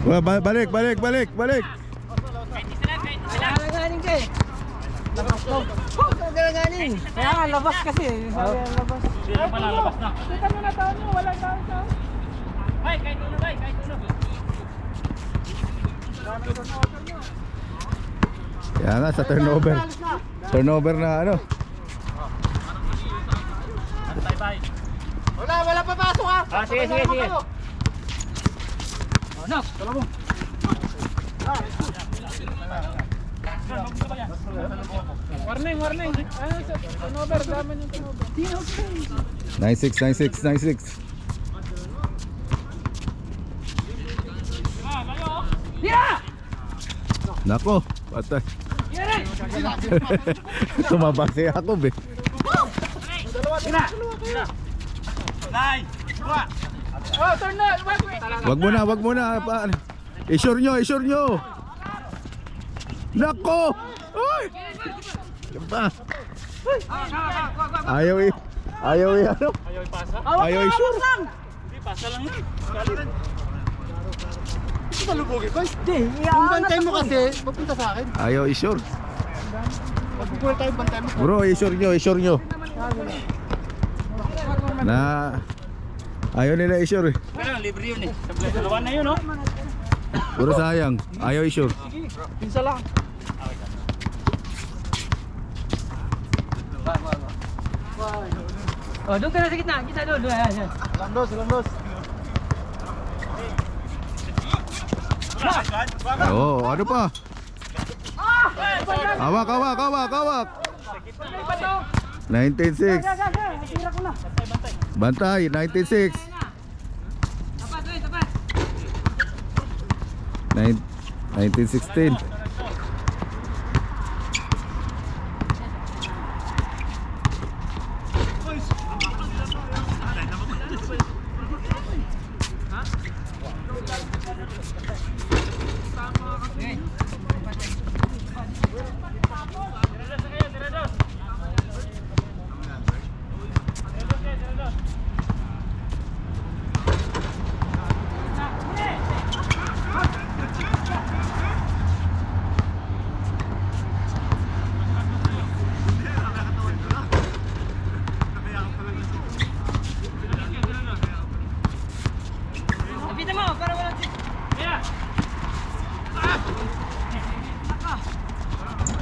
Ba- ba- Balik, balik, balik, balik. Galing ka eh. Oh, galing. Kaya nga, labas kasi. Nga, labas. Na pala, labas na. Kita mo na taon mo, wala taon taon. Bay, kahit ulo, bay, kahit ulo. Kaya nga sa turnover. Turnover na ano. Wala, wala papasok ha. Ah, sige, sige, sige. Oh, nak, tolong mo. Warning, warning. Ano sa turnover, dami ng turnover. 96, 96, 96. Nako, patay. Tumaba si Jacob eh. Bay, dua. Oh, turn na. Wag, mo na, wag mo na. I-sure nyo, i-sure nyo. Nako! Uy! Yan pa. Ayaw eh. Ayaw eh ano? Ayaw ipasa. Ayaw i-sure. Hindi, pasa lang yun. Kali rin. Hindi, Yung bantay mo kasi, papunta sa akin. Ayaw i-sure. Pagkukuha tayo bantay mo. Bro, i-sure nyo, i-sure nyo. Na ayaw nila i-sure eh. Pero libre yun eh. Sa dalawa na yun, oh. Puro sayang. Ayaw i-sure. Pinsa lang. Oh, doon ka na sa gitna. Kita doon. Ayan, ayan. Landos, landos. Oo, ano pa? Hawak, hawak, hawak, hawak. 19-6. Tira ko na. Bantay, 19-6. Tapat, tapat. Nine- 1916.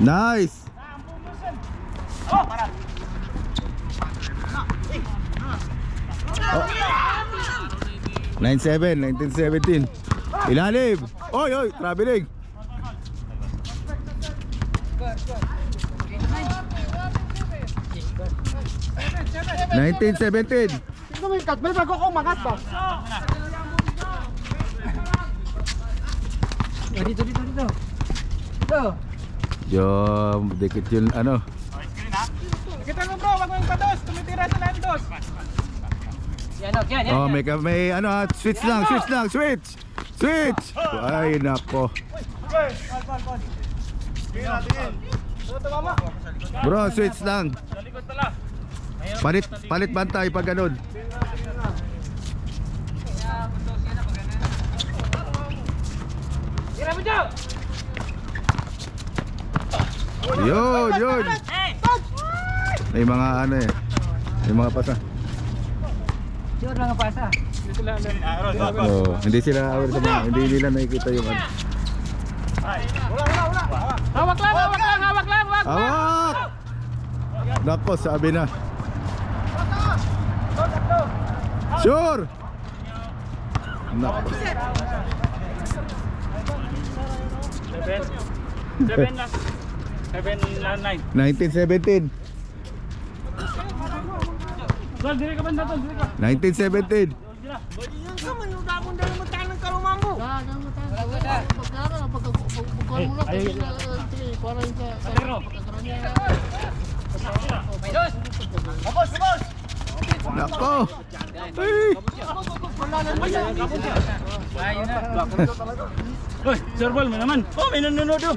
Nice. Nine seven, 1917. Ilalim. Oy, oy, traveling. Nineteen seventeen. May bago ko umangat ba? Oh, dito, dito, dito. Dito. Yung dikit yun ano. Kita mo bro, wag mo yung pados. Tumitira sa landos. Yan, ok, yan, yan. Oh, may may ano, ah, switch lang, switch lang, switch. Switch. Ay nako. Bro, switch lang. Palit palit bantay pag ganun. Yun, yun. May mga ano eh. May mga pasa. Sure lang ang pasa. Oh, hindi sila aware sa mga, hindi nila nakikita yung ano. Hawak lang, hawak lang, hawak lang, hawak lang. Hawak! Nako, sabi na. Sure! Nako. Seven. Seven last. 799. 1917. Tol, dire ka banda tol, dire ka. 1917. Nako! Ay! Ay, Sir Paul, may naman. Oh, may nanonood oh.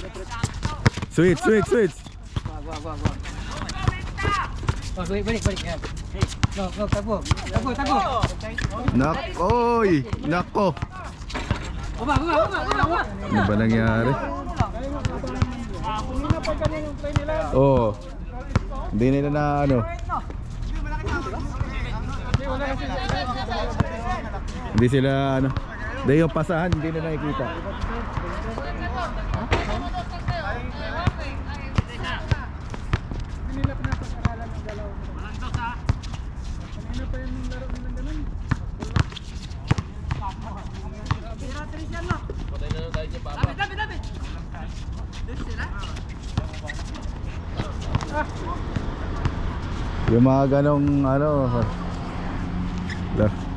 Ikaw, tutulog mo. Switch, switch, switch. Oh, balik, balik, balik. Yan. Go, go, tago. Tago, tago. Nakoy! Nako! Baba, baba, baba, baba. Ano ba nangyari? Oo. Oh, hindi nila na ano. Hindi sila ano. Hindi yung pasahan, hindi na nakikita. Yung mga ganong ano. La.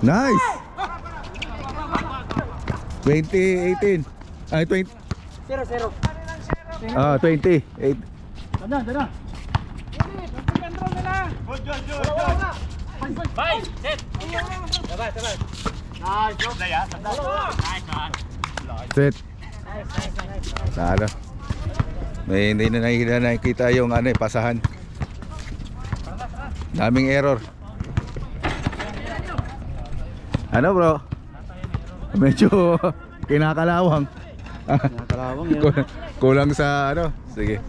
Nice! 2018. Ay, 20. Zero, zero. Ah, 20. Eight. Tanda, tanda. Control nila. Bye! Set! Set. Sana. May hindi na nakikita, nakikita yung ano, eh, pasahan. Daming error. Ano bro? Medyo kinakalawang. Nakakalawang Kulang sa ano? Sige.